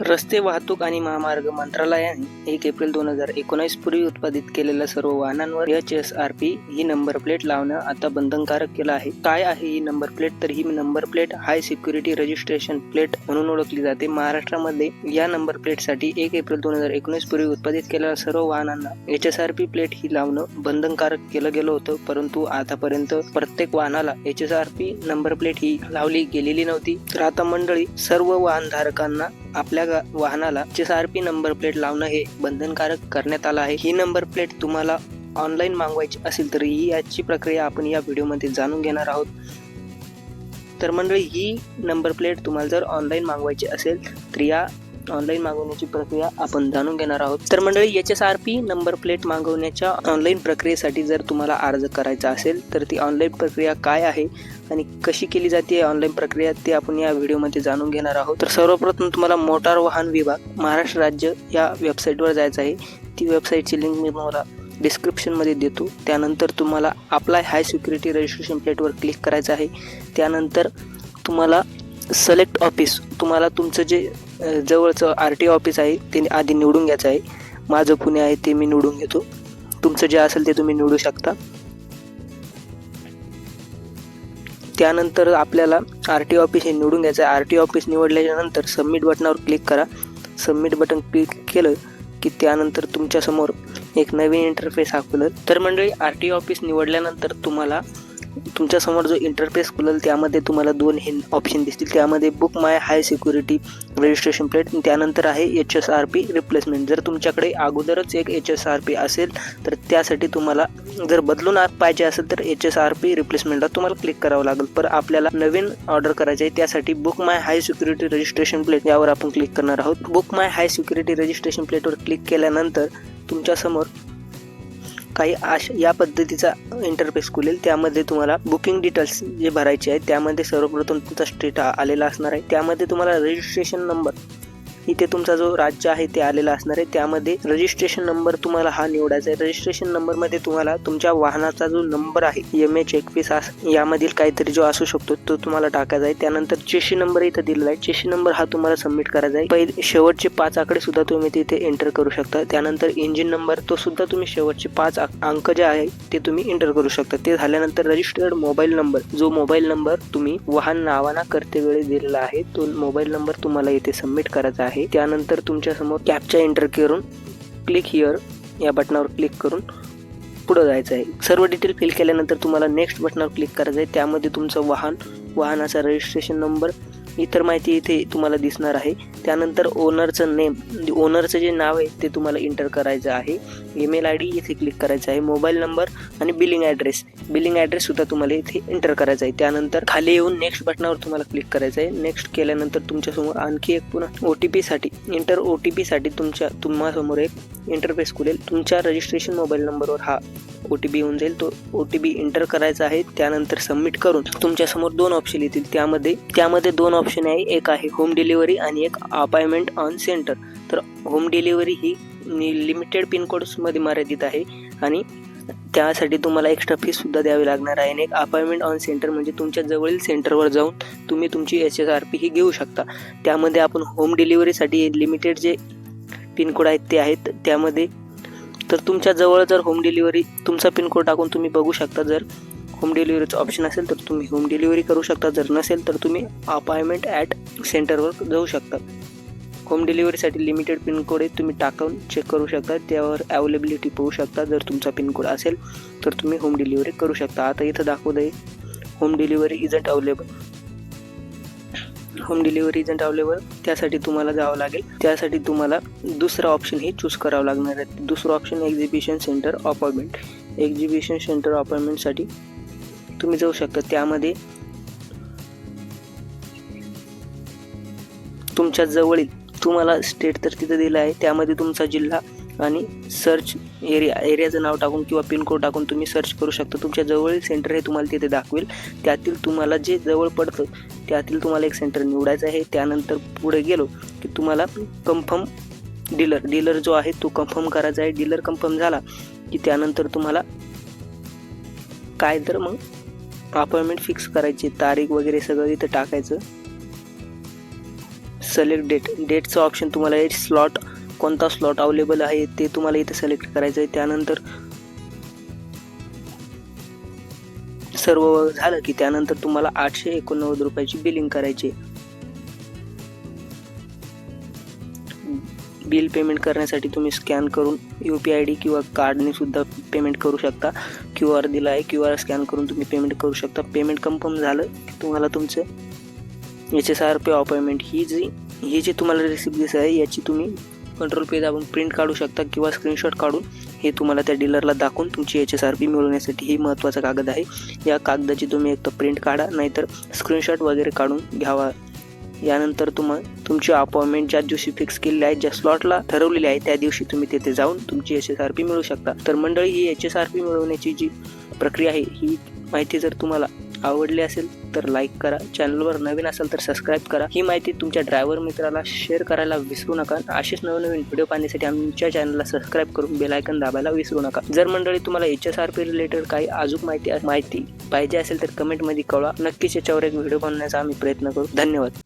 रस्ते वाहतूक आणि महामार्ग मंत्रालयाने एक एप्रिल दोन हजार एकोणीस पूर्वी उत्पादित केलेल्या सर्व वाहनांवर एच एस आर पी ही नंबर प्लेट लावणं आता बंधनकारक केलं आहे. काय आहे ही नंबर प्लेट? तर ही number plate high security registration plate म्हणून ओळखली जाते. महाराष्ट्रामध्ये या नंबर प्लेटसाठी एक एप्रिल दोन हजार एकोणीस पूर्वी उत्पादित केलेल्या सर्व वाहनांना H S R P plate ही लावणं बंधनकारक केलं गेलं होतं. परंतु आतापर्यंत प्रत्येक वाहनाला H S R P number plate ही लावली गेलेली नव्हती. तर आता मंडळी सर्व वाहनधारकांना आपल्या गा- वाहनाला S R P number plate लावणं हे बंधनकारक करण्यात आलं आहे. ही नंबर प्लेट तुम्हाला ऑनलाईन मागवायची असेल तर ही याची प्रक्रिया आपण या व्हिडिओमध्ये जाणून घेणार आहोत. तर मंडळी ही नंबर प्लेट तुम्हाला जर ऑनलाईन मागवायची असेल तर या ऑनलाईन मागवण्याची प्रक्रिया आपण जाणून घेणार आहोत. तर मंडळी H S R P number plate मागवण्याच्या ऑनलाईन प्रक्रियेसाठी जर तुम्हाला अर्ज करायचा असेल तर ती ऑनलाईन प्रक्रिया काय आहे आणि कशी केली जाते ऑनलाईन प्रक्रिया ते आपण या व्हिडिओमध्ये जाणून घेणार आहोत. तर सर्वप्रथम तुम्हाला मोटार वाहन विभाग महाराष्ट्र राज्य या वेबसाईटवर जायचं आहे. ती वेबसाईटची लिंक मी तुम्हाला डिस्क्रिप्शनमध्ये देतो. त्यानंतर तुम्हाला अप्लाय हाय सिक्युरिटी रजिस्ट्रेशन प्लेटवर क्लिक करायचं आहे. त्यानंतर तुम्हाला सलेक्ट ऑफिस तुम्हाला तुमचं जे जवळचं आर टी ऑफिस आहे ते आधी निवडून घ्यायचं आहे. माझं पुणे आहे ते मी निवडून घेतो. तुमचं जे असेल ते तुम्ही निवडू शकता. त्यानंतर आपल्याला आर टी ऑफिस हे निवडून घ्यायचं आहे. आर टी ऑफिस निवडल्याच्यानंतर सबमिट बटनावर क्लिक करा. सबमिट बटन क्लिक केलं की त्यानंतर तुमच्यासमोर एक नवीन इंटरफेस दाखवलं. तर मंडळी आर टी ऑफिस निवडल्यानंतर तुम्हाला तुमच्यासमोर जो इंटरफेस खुलेल त्यामध्ये तुम्हाला दोन हे ऑप्शन दिसतील. त्यामध्ये book my high security registration plate त्यानंतर आहे H S R P replacement जर तुमच्याकडे अगोदरच एक एच एस आर पी असेल तर त्यासाठी तुम्हाला जर बदलून पाहिजे असेल तर एच एस आर पी रिप्लेसमेंटला तुम्हाला क्लिक करावं लागेल. पर आपल्याला नवीन ऑर्डर करायचे आहे त्यासाठी book my high security registration plate यावर आपण क्लिक करणार आहोत. Book my high security registration प्लेटवर क्लिक केल्यानंतर तुमच्यासमोर काही आश या पद्धतीचा इंटरफेस खुलेल. त्यामध्ये तुम्हाला बुकिंग डिटेल्स जे भरायचे आहेत त्यामध्ये सर्वप्रथम तुमचा स्टेट आलेला असणार आहे. त्यामध्ये तुम्हाला रजिस्ट्रेशन नंबर इथे तुमचा जो राज्य आहे ते आलेला असणार आहे. त्यामध्ये रजिस्ट्रेशन नंबर तुम्हाला हा निवडायचा आहे. रजिस्ट्रेशन नंबरमध्ये तुम्हाला तुमच्या वाहनाचा जो नंबर आहे एम एच एकवीस यामधील काहीतरी जो असू शकतो तो तुम्हाला टाकायचा आहे. त्यानंतर चेशी नंबर इथे दिलेला आहे. चेशी नंबर हा तुम्हाला सबमिट करायचा आहे. पहिले शेवटचे पाच आकडे सुद्धा तुम्ही तिथे एंटर करू शकता. त्यानंतर इंजिन नंबर तो सुद्धा तुम्ही शेवटचे पाच अंक- अंक जे आहे ते तुम्ही एंटर करू शकता. ते झाल्यानंतर रजिस्टर्ड मोबाईल नंबर जो मोबाईल नंबर तुम्ही वाहन नावाना करते वेळी दिलेला आहे तो मोबाईल नंबर तुम्हाला इथे सबमिट करायचा आहे. आहे. त्यानंतर तुमच्यासमोर कॅपचा एंटर करून क्लिक हिअर या बटनावर क्लिक करून पुढं जायचं आहे. सर्व डिटेल फिल केल्यानंतर तुम्हाला नेक्स्ट बटनावर क्लिक करायचं आहे. त्यामध्ये तुमचं वाहन वाहनाचा रजिस्ट्रेशन नंबर इतर माहिती इथे तुम्हाला दिसणार आहे. त्यानंतर ओनरचं नेम ओनरचं जे नाव आहे ते तुम्हाला इंटर करायचं आहे. ईमेल आय डी इथे क्लिक करायचं आहे. मोबाईल नंबर आणि बिलिंग ॲड्रेस बिलिंग ॲड्रेस सुद्धा तुम्हाला इथे एंटर करायचा आहे. त्यानंतर खाली येऊन नेक्स्ट बटनावर तुम्हाला क्लिक करायचं आहे. नेक्स्ट केल्यानंतर तुमच्यासमोर आणखी एक पुन्हा ओ टी पीसाठी इंटर ओ टी पीसाठी तुमच्या तुम्हासमोर एक इंटरफेस खुलेल. तुमच्या रजिस्ट्रेशन मोबाईल नंबरवर हा ओ टी पी येऊन जाईल. तो ओ टी पी एंटर करायचा आहे. त्यानंतर सबमिट करून तुमच्यासमोर दोन ऑप्शन येतील. त्यामध्ये त्यामध्ये दोन ऑप्शन आहे. एक आहे होम डिलिव्हरी आणि एक अपॉइंटमेंट ऑन सेंटर तर होम डिलिव्हरी ही लिमिटेड पिनकोड्समध्ये मर्यादित आहे. आणि त्यासाठी तुम्हाला एक्स्ट्रा फीसुद्धा द्यावी लागणार आहे. आणि एक अपॉइंटमेंट ऑन सेंटर म्हणजे तुमच्या जवळील सेंटरवर जाऊन तुम्ही तुमची एच एस आर पी ही घेऊ शकता. त्यामध्ये आपण होम डिलिव्हरीसाठी लिमिटेड जे पिनकोड आहेत ते आहेत. त्यामध्ये तर तुमच्या जवळ जर होम डिलिव्हरी तुमचा पिनकोड टाकून तुम्ही बघू शकता जर होम डिलिव्हरीचं ऑप्शन असेल तर तुम्ही होम डिलिव्हरी करू शकता. जर नसेल तर तुम्ही अपॉइंटमेंट ॲट सेंटरवर जाऊ शकता. होम डिलिव्हरीसाठी लिमिटेड पिनकोड आहे तुम्ही टाकून चेक करू शकता. त्यावर अवेलेबिलिटी पाहू शकता. जर तुमचा पिनकोड असेल तर तुम्ही होम डिलिव्हरी करू शकता. आता इथं दाखवत आहे home delivery isn't available home delivery isn't available त्यासाठी तुम्हाला जावं लागेल. त्यासाठी तुम्हाला दुसरा ऑप्शन हे चूज करावं लागणार आहे. दुसरं option exhibition centre appointment exhibition centre अपॉइंटमेंटसाठी तुम्ही जाऊ शकता. त्यामध्ये तुमच्या जवळील तुम्हाला स्टेट तर तिथं दिलं आहे. त्यामध्ये तुमचा जिल्हा आणि सर्च एरिया एरियाचं नाव टाकून किंवा पिनकोड टाकून तुम्ही सर्च करू शकता. तुमच्या जवळील सेंटर हे तुम्हाला तिथे दाखवेल. त्यातील तुम्हाला जे जवळ पडतं त्यातील तुम्हाला एक सेंटर निवडायचं आहे. त्यानंतर पुढे गेलो की तुम्हाला कन्फर्म डीलर डीलर जो आहे तो कन्फर्म करायचा आहे. डीलर कन्फर्म झाला की त्यानंतर तुम्हाला काय तर मग अपॉइंटमेंट फिक्स करायची तारीख वगैरे सगळं इथं टाकायचं. सिलेक्ट डेट डेटचं ऑप्शन तुम्हाला एक स्लॉट कोणता स्लॉट अवेलेबल आहे ते तुम्हाला इथे सिलेक्ट करायचं आहे. त्यानंतर सर्व झालं की त्यानंतर तुम्हाला आठशे एकोणनव्वद रुपयाची बिलिंग करायची बिल पेमेंट करण्यासाठी तुम्ही स्कॅन करून यू पी आय डी किंवा कार्डने सुद्धा पेमेंट करू शकता. क्यू आर दिला आहे क्यू आर स्कॅन करून तुम्ही पेमेंट करू शकता. पेमेंट कन्फर्म झालं की तुम्हाला तुमचं H S R P appointment ही जी ही जी तुम्हाला रिसिप्ट दिसत आहे याची तुम्ही कंट्रोल पेज आपण प्रिंट काढू शकता किंवा स्क्रीनशॉट काढून हे तुम्हाला त्या डीलरला दाखवून तुमची एच एस आर पी मिळवण्यासाठी ही महत्त्वाचा कागद आहे. या कागदाची तुम्ही एक तर प्रिंट काढा नाहीतर स्क्रीनशॉट वगैरे काढून घ्यावा. यानंतर तुम्हा तुमची अपॉइंटमेंट ज्या दिवशी फिक्स केलेली आहे ज्या स्लॉटला ठरवलेली आहे त्या दिवशी तुम्ही तिथे जाऊन तुमची एच एस आर पी मिळवू शकता. तर मंडळी ही एच एस आर पी मिळवण्याची जी प्रक्रिया आहे ही माहिती जर तुम्हाला आवडली असेल तर लाईक करा. चॅनलवर नवीन असेल तर सबस्क्राईब करा. ही माहिती तुमच्या ड्रायव्हर मित्राला शेअर करायला विसरू नका. असेच नवनवीन व्हिडिओ पाहण्यासाठी आमच्या चॅनलला सबस्क्राईब करून बेल आयकन दाबायला विसरू नका. जर मंडळी तुम्हाला H S R P related काही अजून माहिती माहिती पाहिजे असेल तर कमेंटमध्ये कळवा. नक्कीच याच्यावर एक व्हिडिओ बनवण्याचा आम्ही प्रयत्न करू. धन्यवाद.